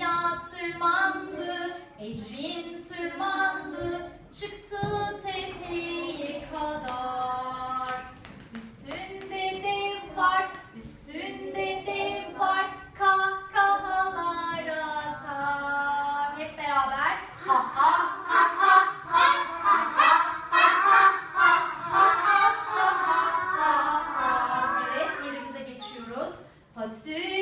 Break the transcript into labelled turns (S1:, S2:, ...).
S1: Leyla tırmandı, Ecrin tırmandı, çıktı tepeye kadar. Üstünde dev var, üstünde dev var, kahkahalar atar. Hep beraber ha ha ha ha ha ha ha. Fasulye